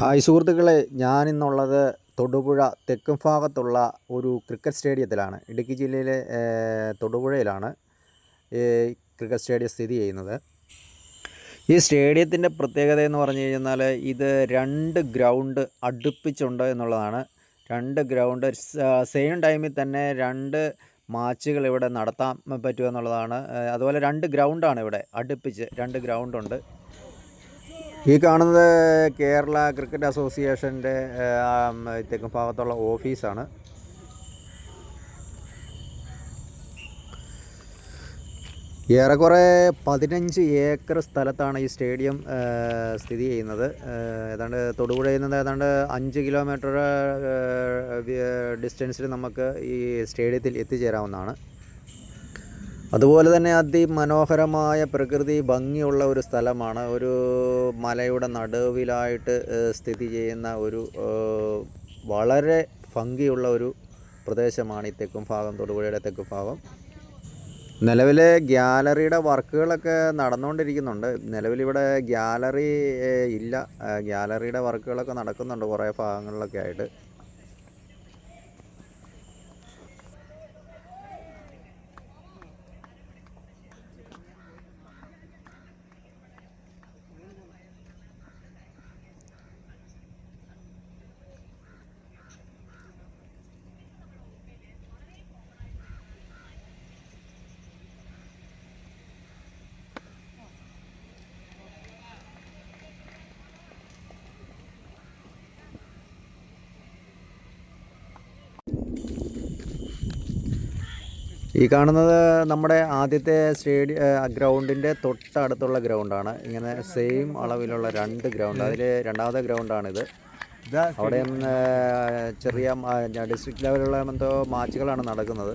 Hi സുഹൃത്തുക്കളെ ഞാനിന്നുള്ളത് തൊടുപുഴ തെക്കും ഭാഗത്തുള്ള ഒരു ക്രിക്കറ്റ് സ്റ്റേഡിയത്തിലാണ്. ഇടുക്കി ജില്ലയിലെ തൊടുപുഴയിലാണ് ഈ ക്രിക്കറ്റ് സ്റ്റേഡിയം സ്ഥിതി ചെയ്യുന്നത്. ഈ സ്റ്റേഡിയത്തിന്റെ പ്രത്യേകത എന്ന് പറഞ്ഞു കഴിഞ്ഞാൽ ഇത് രണ്ട് ഗ്രൗണ്ട് അടുപ്പിച്ചുണ്ട് എന്നുള്ളതാണ്. രണ്ട് ഗ്രൗണ്ട് സെയിം ടൈമിൽ തന്നെ രണ്ട് മാച്ചുകൾ ഇവിടെ നടത്താൻ പറ്റുമെന്നുള്ളതാണ് അതുപോലെ രണ്ട് ഗ്രൗണ്ടാണ് ഇവിടെ അടുപ്പിച്ച് രണ്ട് ഗ്രൗണ്ടുണ്ട്. ഈ കാണുന്നത് കേരള ക്രിക്കറ്റ് അസോസിയേഷന്റെ തെക്കും ഭാഗത്തുള്ള ഓഫീസാണ്. ഏറെക്കുറെ പതിനഞ്ച് ഏക്കർ സ്ഥലത്താണ് ഈ സ്റ്റേഡിയം സ്ഥിതി ചെയ്യുന്നത്. ഏതാണ്ട് തൊടുപുഴയിൽ നിന്ന് ഏതാണ്ട് അഞ്ച് കിലോമീറ്റർ ഡിസ്റ്റൻസിൽ നമുക്ക് ഈ സ്റ്റേഡിയത്തിൽ എത്തിച്ചേരാവുന്നതാണ്. അതുപോലെ തന്നെ അതിമനോഹരമായ പ്രകൃതി ഭംഗിയുള്ള ഒരു സ്ഥലമാണ്. ഒരു മലയുടെ നടുവിലായിട്ട് സ്ഥിതി ചെയ്യുന്ന ഒരു വളരെ ഭംഗിയുള്ള ഒരു പ്രദേശമാണ് ഈ തെക്കും ഭാഗം തൊടുപുഴയുടെ തെക്കും ഭാഗം. നിലവിലെ ഗ്യാലറിയുടെ വർക്കുകളൊക്കെ നടന്നുകൊണ്ടിരിക്കുന്നുണ്ട്. നിലവിലിവിടെ ഗ്യാലറി ഇല്ല. ഗ്യാലറിയുടെ വർക്കുകളൊക്കെ നടക്കുന്നുണ്ട് കുറേ ഭാഗങ്ങളിലൊക്കെ ആയിട്ട്. ഈ കാണുന്നത് നമ്മുടെ ആദ്യത്തെ സ്റ്റേഡിയ ഗ്രൗണ്ടിന്റെ തൊട്ടടുത്തുള്ള ഗ്രൗണ്ടാണ്. ഇങ്ങനെ സെയിം അളവിലുള്ള രണ്ട് ഗ്രൗണ്ട്. അതിൽ രണ്ടാമത്തെ ഗ്രൗണ്ടാണിത്. അവിടെയും ഏഹ്, ചെറിയ ഡിസ്ട്രിക്ട് ലെവലുള്ള എന്തോ മാച്ചുകളാണ് നടക്കുന്നത്.